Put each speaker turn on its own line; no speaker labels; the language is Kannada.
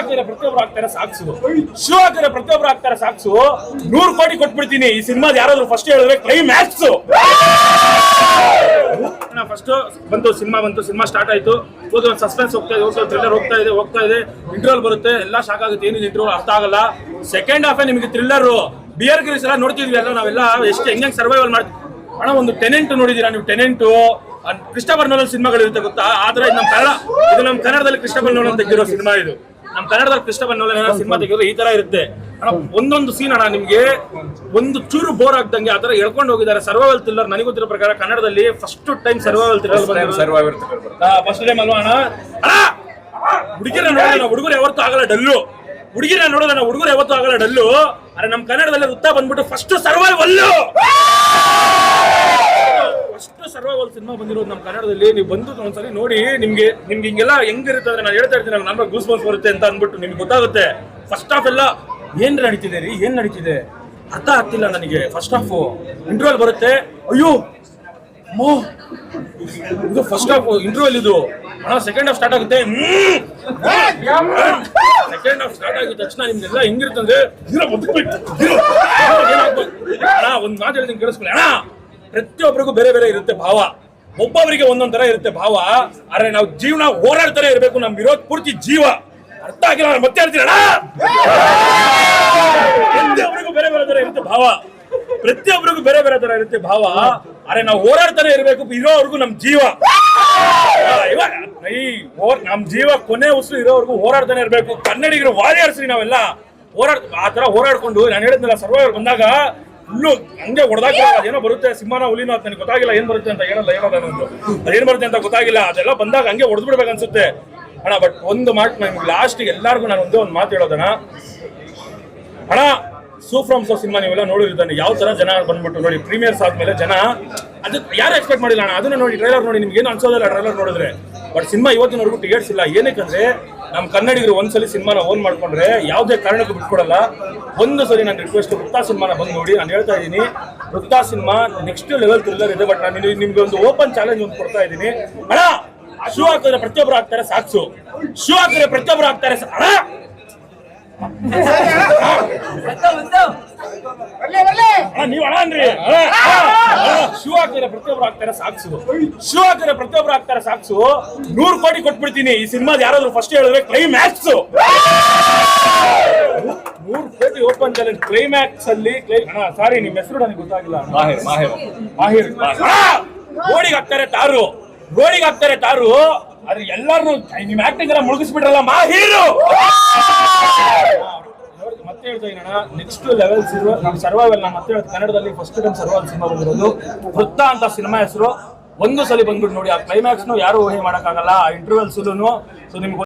ಹಾಕಿದ್ರೆ ಪ್ರತಿಯೊಬ್ರು ಆಗ್ತಾರೆ, ಸಾಕ್ಸು. ಶಿವಾಚಾರ್ಯ ಪ್ರತಿಯೊಬ್ರು ಆಗ್ತಾರೆ, ಸಾಕ್ಸು. ನೂರು ಕೋಟಿ ಕೊಟ್ಬಿಡ್ತೀನಿ. ಈ ಸಿನಿಮಾದ ಯಾರಾದ್ರೂ ಫಸ್ಟ್ ಹೇಳಿದ್ರೆ ಕ್ಲೈಮ್ಯಾಕ್ಸ್ ಫಸ್ಟ್ ಬಂತು, ಸಿನಿಮಾ ಬಂತು, ಸಿನಿಮಾ ಸ್ಟಾರ್ಟ್ ಆಯ್ತು. ಹೋಗಿ ಒಂದು ಸಸ್ಪೆನ್ಸ್ ಹೋಗ್ತಾ ಇದೆ ಹೋಗ್ತಾ ಥ್ರಿಲ್ಲರ್ ಹೋಗ್ತಾ ಇದೆ ಹೋಗ್ತಾ ಇದೆ. ಇಂಟರ್ವಲ್ ಬರುತ್ತೆ, ಎಲ್ಲ ಶಾಕ್ ಆಗುತ್ತೆ. ಏನಿದೆ ಇಂಟರ್ವಲ್ ಅರ್ಥ ಆಗಲ್ಲ. ಸೆಕೆಂಡ್ ಹಾಫೇ ನಿಮಗೆ ಥ್ರಿಲ್ಲರು ಬಿಯರ್ ಗಿರೀಸ್ ಎಲ್ಲ ನೋಡ್ತಿದ್ವಿ ಅಲ್ಲ ನಾವೆಲ್ಲ, ಎಷ್ಟು ಹೆಂಗೆ ಸರ್ವೈವಲ್ ಮಾಡ್ತೀವಿ ಅಣ್ಣ, ಒಂದು ಟೆನೆಂಟ್ ನೋಡಿದೀರಾ ನೀವು? ಟೆನೆಂಟು ಕ್ರಿಸ್ಟಫರ್ ನೋಲನ್ ಸಿನಿಮಾಗಳು ಇರುತ್ತೆ ಗೊತ್ತಾ? ಆದ್ರೆ ನಮ್ಮ ಕನ್ನಡ ಇದು ನಮ್ಮ ಕನ್ನಡದಲ್ಲಿ ಕ್ರಿಸ್ಟಫರ್ ನೋಲನ್ ತೆಗೆದಿರೋ ಸಿನಿಮಾ ಇದು. ನಮ್ಮ ಕನ್ನಡದಲ್ಲಿ ಕ್ರಿಸ್ಟಫರ್ ನೋಲನ್ ಸಿನಿಮಾ ತೆಗೆದ್ರೆ ಈ ತರ ಇರುತ್ತೆ. ಅಣ್ಣ ಒಂದೊಂದು ಸೀನ್ ಅಣ್ಣ ನಿಮ್ಗೆ ಒಂದು ಚೂರು ಬೋರ್ ಆಗ್ದಂಗೆ ಆತರ ಎಳ್ಕೊಂಡು ಹೋಗಿದ್ದಾರೆ. ಸರ್ವೈವಲ್ ಥ್ರಿಲ್ಲರ್ ನನಗೆ ಗೊತ್ತಿರೋ ಪ್ರಕಾರ ಕನ್ನಡದಲ್ಲಿ first time survival thriller first time ಅಲ್ವಾ ಅಣ್ಣ? ಹುಡುಗಿರ ನೋಡೋಣ ಹುಡುಗರು ಯಾವತ್ತೂ ಆಗಲ್ಲ ಡಲ್ಲು. ಹುಡುಗಿರ ನೋಡೋದನ್ನ ಹುಡುಗರು ಯಾವತ್ತೂ ಆಗಲ್ಲ ಡಲ್ಲು. ಅರೆ ನಮ್ಮ ಕನ್ನಡದಲ್ಲಿ ವೃತ್ತ ಬಂದ್ಬಿಟ್ಟು ಫಸ್ಟ್ ಸರ್ವೈವಲ್ಲು ಸರ್ವೈವಲ್ ಸಿನಿಮಾ ಬಂದಿರೋದು ನಮ್ಮ ಕನ್ನಡದಲ್ಲಿ, ನೀವು ಬಂದು ಒಂದ್ಸರಿ ನೋಡಿ, ನಿಮ್ಗೆ ನಿಮ್ಗೆ ಹಿಂಗೆಲ್ಲ ಹೆಂಗಿರುತ್ತೆ ಅಂದ್ರೆ ನಾನು ಹೇಳ್ತಾ ಇರ್ತೀನಿ ನನ್ನ ಗೂಸ್ ಬಂಸ್ ಬರುತ್ತೆ ಅಂತ ಅಂದ್ಬಿಟ್ಟು ನಿಮ್ಗೆ ಗೊತ್ತಾಗುತ್ತೆ. ಫಸ್ಟ್ ಆಫ್ ಎಲ್ಲ ಏನ್ ನಡೀತಿದೆ ರೀ? ಏನ್ ನಡೀತಿದೆ? ಅರ್ಥ ಆಗ್ತಿಲ್ಲ ನನಗೆ ಫಸ್ಟ್ ಆಫ್ ಇಂಟರ್ವಲ್ ಬರುತ್ತೆ. ಅಯ್ಯೋ! ಮೋ ಇದು ಫಸ್ಟ್ ಆಫ್ ಇಂಟರ್ವಲ್ ಇದು. ಅಣ್ಣ ಸೆಕೆಂಡ್ ಹಾಫ್ ಸ್ಟಾರ್ಟ್ ಆಗುತ್ತೆ. ಸೆಕೆಂಡ್ ಹಾಫ್ ಸ್ಟಾರ್ಟ್ ಆಗಿದ ತಕ್ಷಣ ನಿಮ್ದೆಲ್ಲ ಹೆಂಗಿರುತ್ತಂದ್ರೆ ಒಂದ್ ಮಾತು ಹೇಳ್ತೀನಿ, ಕೇಳಿಸ್ಕೊಳ್ಳಿ. ಅಣ್ಣ! ಪ್ರತಿಯೊಬ್ಬರಿಗೂ ಬೇರೆ ಬೇರೆ ಇರುತ್ತೆ ಭಾವ. ಒಬ್ಬೊಬ್ಬರಿಗೆ ಒಂದೊಂದ್ ತರ ಇರುತ್ತೆ ಭಾವ. ಆದ್ರೆ ನಾವು ಜೀವನ ಹೋರಾಡ್ತಾನೆ ಇರಬೇಕು. ನಮ್ ಇರೋದ್ ಪೂರ್ತಿ ಜೀವ. ಅರ್ಥ ಆಗಿಲ್ಲ ಮತ್ತೆ ಹೇಳ್ತೀನಿ ಅಣ್ಣ? ಪ್ರತಿಯೊಬ್ಬರಿಗೂ ಬೇರೆ ಬೇರೆ ತರ ಇರುತ್ತೆ ಭಾವ. ಪ್ರತಿಯೊಬ್ಬರಿಗೂ ಬೇರೆ ಬೇರೆ ತರ ಇರುತ್ತೆ ಭಾವ. ಅರೆ ನಾವು ಹೋರಾಡ್ತಾನೆ ಇರಬೇಕು. ಇರೋವರೆಗೂ ನಮ್ ಜೀವ. ಇವಾಗ ನಮ್ ಜೀವ ಕೊನೆ ಉಸಿರು ಇರೋವರೆಗೂ ಹೋರಾಡ್ತಾನೆ ಇರಬೇಕು. ಕನ್ನಡಿಗರು ವಾರಿಯರ್ಸ್ ನಾವೆಲ್ಲ. ಹೋರಾಡ್ ಆ ತರ ಹೋರಾಡ್ಕೊಂಡು, ನಾನು ಹೇಳಿದ್ನಲ್ಲ, ಸರ್ವೈವರ್ ಬಂದಾಗ ಫುಲ್ಲು ಹಂಗೆ ಹೊಡೆದಾಗ ಏನೋ ಬರುತ್ತೆ, ಸಿಂಹನ ಹುಲಿನ ಅಂತ ನನಗೆ ಗೊತ್ತಾಗಿಲ್ಲ, ಏನ್ ಬರುತ್ತೆ ಅಂತ ಏನಲ್ಲ ಏನಲ್ಲ ಅನ್ನೋದು ಅದೇನ್ ಬರುತ್ತೆ ಅಂತ ಗೊತ್ತಾಗಿಲ್ಲ, ಅದೆಲ್ಲ ಬಂದಾಗ ಹಂಗೆ ಹೊಡೆದು ಬಿಡ್ಬೇಕು ಅನ್ಸುತ್ತೆ. ಅಣ್ಣ ಬಟ್ ಒಂದು ಮಾತು ನಮ್ಗೆ ಲಾಸ್ಟಿಗೆ ಎಲ್ಲಾರ್ಗು ನಾನು ಒಂದೇ ಒಂದು ಮಾತು ಹೇಳೋದಣ್ಣ. ಅಣ್ಣ ಸೂಫ್ರಮ್ ಸೋ ಸಿನಿಮಾ ನೀವೆಲ್ಲ ನೋಡಿರ್ತಾನೆ ಯಾವ ತರ ಜನ ಬಂದ್ಬಿಟ್ಟು ನೋಡಿ ಪ್ರೀಮಿಯರ್ಸ್ ಆದ್ಮೇಲೆ ಜನ, ಅದು ಯಾರು ಎಕ್ಸ್ಪೆಕ್ಟ್ ಮಾಡಿಲ್ಲ ಅಣ್ಣ? ಅದನ್ನ ನೋಡಿ ಟ್ರೈಲರ್ ನೋಡಿ ನಿಮ್ಗೆ ಏನು ಅನ್ಸೋದಿಲ್ಲ ಟ್ರೈಲರ್ ನೋಡಿದ್ರೆ. ಬಟ್ ಸಿನಿಮಾ ಇವತ್ತಿನವರೆಗೂ ಟಿಕೆಟ್ಸ್ ಇಲ್ಲ. ಏನಕ್ಕಂದ್ರೆ ನಮ್ಮ ಕನ್ನಡಿಗರು ಒಂದ್ಸಲಿ ಸಿನಿಮಾನ ಓನ್ ಮಾಡ್ಕೊಂಡ್ರೆ ಯಾವುದೇ ಕಾರಣಕ್ಕೂ ಬಿಟ್ಕೊಡಲ್ಲ. ಒಂದು ಸರಿ ನಾನು ರಿಕ್ವೆಸ್ಟ್ ವೃತ್ತಾ ಸಿನಿಮಾನ ಬಂದು ನೋಡಿ ನಾನು ಹೇಳ್ತಾ ಇದ್ದೀನಿ Vritta cinema next level thriller ಇದೆ. ಬಟ್ ನಾನು ನಿಮ್ಗೆ ಒಂದು ಓಪನ್ ಚಾಲೆಂಜ್ ಒಂದು ಕೊಡ್ತಾ ಇದ್ದೀನಿ. ಅಣ್ಣ ಶೂ ಹಾಕಿದ್ರೆ ಪ್ರತಿಯೊಬ್ಬರು ಹಾಕ್ತಾರೆ ಸಾಕ್ಸು. ಶೂ ಹಾಕಿದ್ರೆ ಪ್ರತಿಯೊಬ್ಬರು ಹಾಕ್ತಾರೆ ಅಣ್ಣ, ನೀವ್ ಅಣ್ಣ ಅನ್ರಿ. ಶೂ ಹಾಕಿದ್ರೆ ಪ್ರತಿಯೊಬ್ರು ಹಾಕ್ತಾರೆ ಸಾಕ್ಸು. ಶೂ ಹಾಕಿದ್ರೆ ಪ್ರತಿಯೊಬ್ರು ಹಾಕ್ತಾರೆ ಸಾಕ್ಸು. ನೂರು ಕೋಟಿ ಕೊಟ್ಬಿಡ್ತೀನಿ. ಈ ಸಿನಿಮಾದ ಯಾರಾದ್ರೂ ಫಸ್ಟ್ ಹೇಳಿದ್ರೆ ಕ್ಲೈಮ್ಯಾಕ್ಸ್ ನೂರು ಕೋಟಿ ಓಪನ್ ಚಾಲೆಂಜ್ ಕ್ಲೈಮ್ಯಾಕ್ಸ್ ಅಲ್ಲಿ ಸಾರಿ ನಿಮ್ ಹೆಸರು ನನಗೆ ಗೊತ್ತಾಗಿಲ್ಲ.
ಮಾಹಿರ್ ಮಾಹಿರ್.
ಮಾಹಿರ್. ಗೋಡಿಗೆ ಹಾಕ್ತಾರೆ ತಾರು ಗೋಡಿಗೆ ಹಾಕ್ತಾರೆ ತಾರು ಆದ್ರೆ ಎಲ್ಲಾರು ನಿಮ್ ಆಕ್ಟಿಂಗ್ ಎಲ್ಲ ಮುಳುಗಿಸ್ಬಿಡ್ರಲ್ಲ ಮಾಹೀರು. ಮತ್ತೆ ಹೇಳ್ತಾ ಇದ್ದೀನಣ್ಣ ನೆಕ್ಸ್ಟ್ ಲೆವೆಲ್ ನಮ್ಮ ಸರ್ವೈವಲ್ ನಾನು ಮತ್ತೆ ಕನ್ನಡದಲ್ಲಿ ಫಸ್ಟ್ ಟೈಮ್ ಸರ್ವೈವಲ್ ಸಿನಿಮಾ ಬಂದಿರೋದು ವೃತ್ತ ಅಂತ ಸಿನಿಮಾ ಹೆಸರು. ಒಂದು ಸಲ ಬಂದ್ಬಿಟ್ಟು ನೋಡಿ, ಆ ಕ್ಲೈಮ್ಯಾಕ್ಸ್ನು ಯಾರು ಊಹೆ ಮಾಡೋಕ್ಕಾಗಲ್ಲ, ಆ ಇಂಟರ್ವಲ್ ಸೊ ನಿಮ್ಗೆ